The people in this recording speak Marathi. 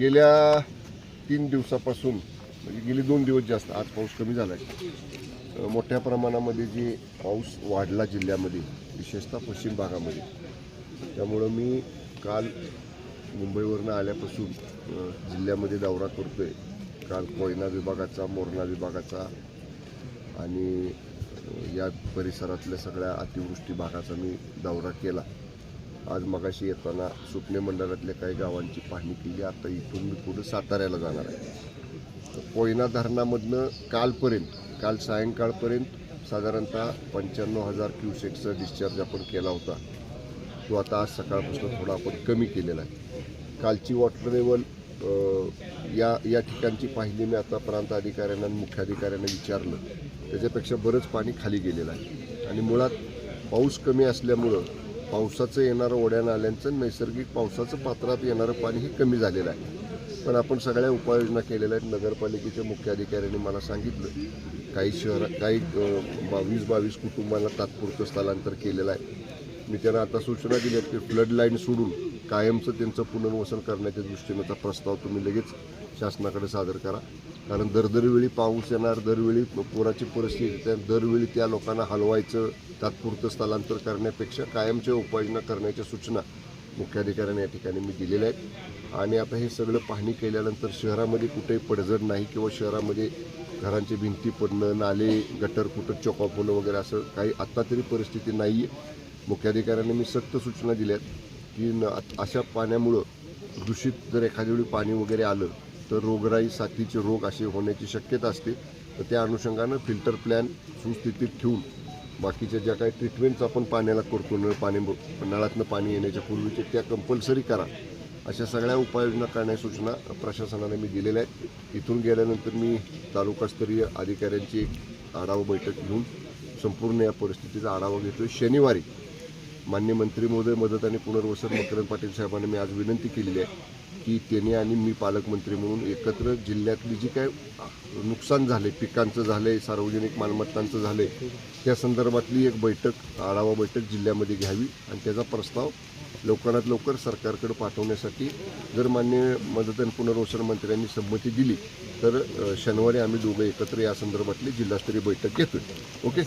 गेल्या तीन दिवसापासून म्हणजे गेले दोन दिवस जास्त आज पाऊस कमी झाला आहे मोठ्या प्रमाणामध्ये जे पाऊस वाढला जिल्ह्यामध्ये विशेषतः पश्चिम भागामध्ये त्यामुळं मी काल मुंबईवरनं आल्यापासून जिल्ह्यामध्ये दौरा करतो आहे काल कोयना विभागाचा मोरणा विभागाचा आणि या परिसरातल्या सगळ्या अतिवृष्टी भागाचा मी दौरा केला. आज मगाशी येताना सुपणे मंडळातल्या काही गावांची पाहणी केली. आता इथून मी पुढे साताऱ्याला जाणार आहे. तर कोयना धरणामधनं कालपर्यंत काल सायंकाळपर्यंत साधारणतः पंच्याण्णव हजार क्युसेकचा डिस्चार्ज आपण केला होता. तो आता आज सकाळपासून थोडा आपण कमी केलेला आहे. कालची वॉटर लेवल या या ठिकाणची पाहिली मी आता प्रांत अधिकाऱ्यांना आणि मुख्याधिकाऱ्यांना विचारलं. त्याच्यापेक्षा बरंच पाणी खाली गेलेलं आहे. आणि मुळात पाऊस कमी असल्यामुळं पावसाचं येणारं ओढ्या नाल्यांचं नैसर्गिक पावसाचं पात्रात येणारं पाणी हे कमी झालेलं आहे. पण आपण सगळ्या उपाययोजना केलेल्या आहेत. नगरपालिकेच्या मुख्याधिकाऱ्यांनी मला सांगितलं. काही शहरात काही बावीस बावीस कुटुंबांना तात्पुरतं स्थलांतर केलेलं आहे. मी त्यांना आता सूचना दिल्या आहेत की फ्लड लाईन सोडून कायमचं त्यांचं पुनर्वसन करण्याच्या दृष्टीनेचा प्रस्ताव तुम्ही लगेच शासनाकडे सादर करा. कारण दर दरवेळी पाऊस येणार दरवेळी पुराची परिस्थिती त्या दरवेळी त्या लोकांना हलवायचं तात्पुरतं स्थलांतर करण्यापेक्षा कायमच्या उपाययोजना करण्याच्या सूचना मुख्याधिकाऱ्यांनी या ठिकाणी मी दिलेल्या आहेत. आणि आता हे सगळं पाहणी केल्यानंतर शहरामध्ये कुठेही पडझड नाही किंवा शहरामध्ये घरांची भिंती पडणं नाले गटर कुठं चॉकअप होणं वगैरे असं काही आत्ता तरी परिस्थिती नाही आहे मुख्याधिकाऱ्यांनी मी सक्त सूचना दिल्यात की न अशा पाण्यामुळं दूषित जर एखाद्या वेळी पाणी वगैरे आलं तर रोगराई साथीचे रोग असे होण्याची शक्यता असते. तर त्या अनुषंगानं फिल्टर प्लॅन सुस्थितीत ठेवून बाकीच्या ज्या काही ट्रीटमेंट्स आपण पाण्याला करतो नळ पाणी नळातनं पाणी येण्याच्या पूर्वीचे त्या कंपल्सरी करा. अशा सगळ्या उपाययोजना करण्याच्या सूचना प्रशासनाने मी दिलेल्या आहेत. इथून गेल्यानंतर मी तालुकास्तरीय अधिकाऱ्यांची एक आढावा बैठक घेऊन संपूर्ण या परिस्थितीचा आढावा घेतोय. शनिवारी मान्य मंत्री महोदय मदत आणि पुनर्वसन मकरंद पाटील साहेबांनी मी आज विनंती केलेली आहे. की त्याने आणि मी पालकमंत्री म्हणून एकत्र जिल्ह्यातली जी काय नुकसान झाले पिकांचं झालंय सार्वजनिक मालमत्तांचं झालंय त्या संदर्भातली एक बैठक आढावा बैठक जिल्ह्यामध्ये घ्यावी आणि त्याचा प्रस्ताव लवकरात लवकर सरकारकडे पाठवण्यासाठी जर मान्य मदत आणि पुनर्वसन मंत्र्यांनी संमती दिली तर शनिवारी आम्ही दोघं एकत्र या संदर्भातली जिल्हास्तरीय बैठक घेतोय. ओके?